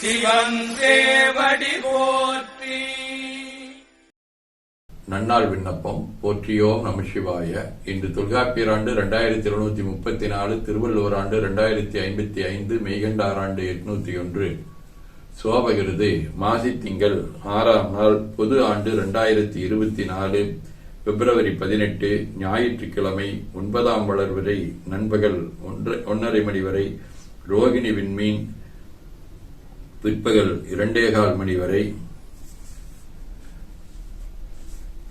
சிவன் போற்றி. நன்னாள் விண்ணப்பம் போற்றியோம் நம சிவாய. இன்று தொல்காப்பியராண்டு இரண்டாயிரத்தி இருநூத்தி முப்பத்தி நாலு திருவள்ளுவர் ஆண்டு இரண்டாயிரத்தி ஐம்பத்தி ஐந்து மெய்கண்டார் ஆண்டு எட்நூத்தி ஒன்று. சோபகிருது மாசி திங்கள் ஆறாம் நாள் பொது ஆண்டு இரண்டாயிரத்தி இருபத்தி நாலு பிப்ரவரி பதினெட்டு ஞாயிற்றுக்கிழமை ஒன்பதாம் வளர் வரை நண்பகல் ஒன்று ஒன்றரை மணி வரை ரோகிணி விண்மீன் பிற்பகல் இரண்டேகால் மணி வரை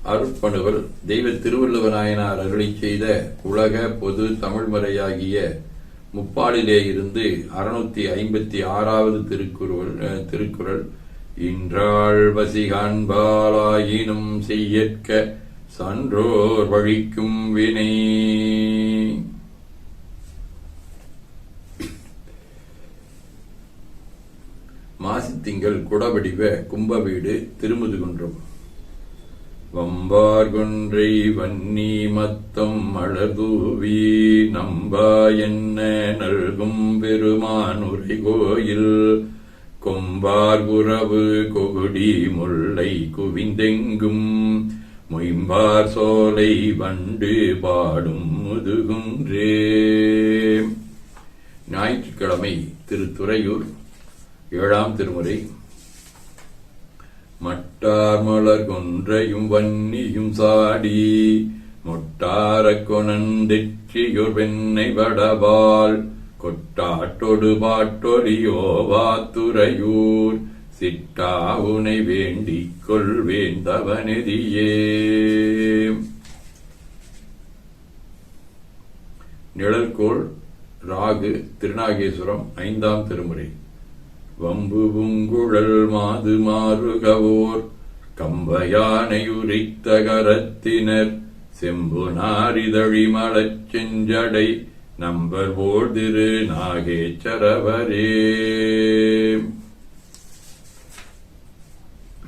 அருட்பணுவல் தெய்வ திருவள்ளுவ நாயனார் அருளி செய்த உலக பொது தமிழ்மறையாகிய முப்பாலிலே இருந்து அறுநூத்தி ஐம்பத்தி ஆறாவது திருக்குறள் அஹ், திருக்குறள் இன்றாள் வசிகான்பாலாயினும் செய்யற்க சான்றோர் வழிக்கும் வினை மாசித்திங்கள் குடவடிவ கும்பவீடு திருமுதுகுன்றம். வம்பார் கொன்றை வன்னி மத்தம் மலர்தூவி நம்பா என்ன நல்கும் பெருமான் உரை கோயில் கொம்பார்குறவு கொகுடி முல்லை குவிந்தெங்கும். மொயம்பார் சோலை வண்டு பாடும் முதுகுன்றே. ஞாயிற்றுக்கிழமை திருத்துறையூர். ஏழாம் திருமுறை. மட்டார் மலர் கொன்றையும் வன்னியும் சாடி மொட்டார கொணந்தெற்றியொர் வெண்ணை வடவாள் கொட்டாட்டொடு பாட்டொலியோவாத்துறையூர் சிட்டா உனை வேண்டிக் கொள்வேன் நிழற்கோள் ராகு திருநாகேஸ்வரம் ஐந்தாம் திருமுறை. வம்பு பூங்குழல் மாது மாறுகவோர் கம்பயானையுரித்த கரத்தினர் செம்பு நாரிதழி மலச் செஞ்சடை நம்பர் போல் திரு நாகேச்சரவரே.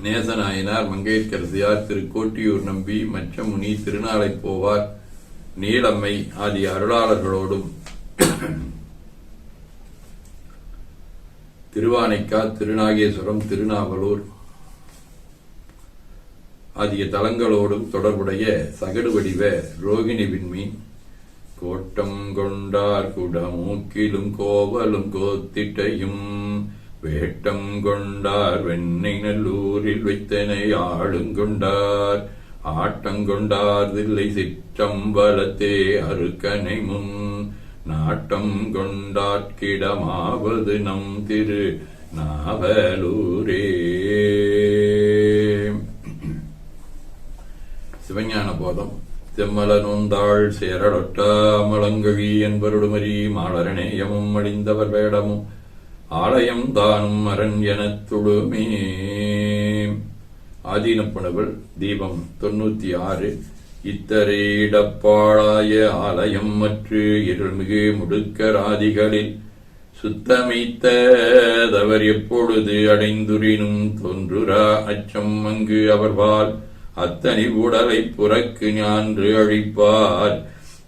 நேசநாயனார் மங்கையர்கரசியார் திருக்கோட்டியூர் நம்பி மச்சமுனி திருநாளை போவார் நீலம்மை ஆகிய அருளாளர்களோடும் திருவானைக்கா திருநாகேஸ்வரம் திருநாவலூர் ஆகிய தலங்களோடும் தொடர்புடைய சகடு வடிவ ரோகிணி விண்மி கோட்டம் கொண்டார் குடமூக்கிலும் கோவலும் கோத்திட்டையும் வேட்டம் கொண்டார் வெண்ணை நல்லூரில் வைத்தனை ஆளுங்கொண்டார் ஆட்டங்கொண்டார் தில்லை சிற்றம்பலத்தே அருக்கனை முன். நாட்டம் கொண்டாட்கிடமாவது நம் திரு நாவலூரே. சிவஞான போதம். செம்மல நொந்தாள் சேரடொட்டா மலங்கழி என்பருடுமரி மாலரணேயமும் அடிந்தவர் வேடமும். ஆலயம் தானும் அரண் எனத் துழுமே. ஆதீனப்புணவல் தீபம் தொண்ணூத்தி ஆறு. இத்தரையிடப்பாளாய ஆலயம் மற்று இருள்மிகு முடுக்கராதிகளில் சுத்தமைத்ததவர் எப்பொழுது அடைந்துரினும் தோன்றுரா அச்சம் அங்கு அவர்வால். அத்தனி உடலை புறக்கு ஞான்று அழிப்பார்.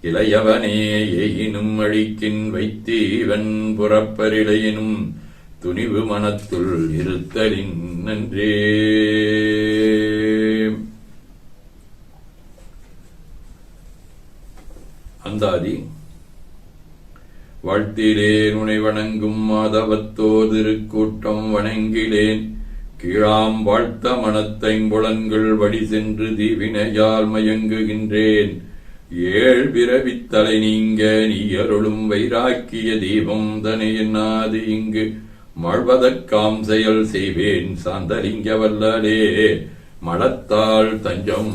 இளையவனே எயினும் அழிக்கின் வைத்தீவன் புறப்பரிலையினும் துணிவு மனத்துள் இருத்தலின் நன்றே. அந்தாதி வாழ்த்திலேன் உனை வணங்கும் மாதவத்தோ திருக்கூட்டம் வணங்கிலேன். கீழாம் வாழ்த்த மனத்தைம்புலன்கள் வழி சென்று தீவினையால் மயங்குகின்றேன். ஏழ் பிறவித்தலை நீங்க நீயருளும் வைராக்கிய தீபம் தனை என்னாது இங்கு. மழ்வதற்காம் செயல் செய்வேன் சாந்தலிங்க வல்லலே. மடத்தாள் தஞ்சம்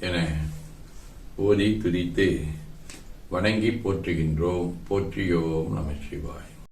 என ஓதி துதித்து வணங்கி போற்றுகின்றோம். போற்றியோம் நம சிவாய்.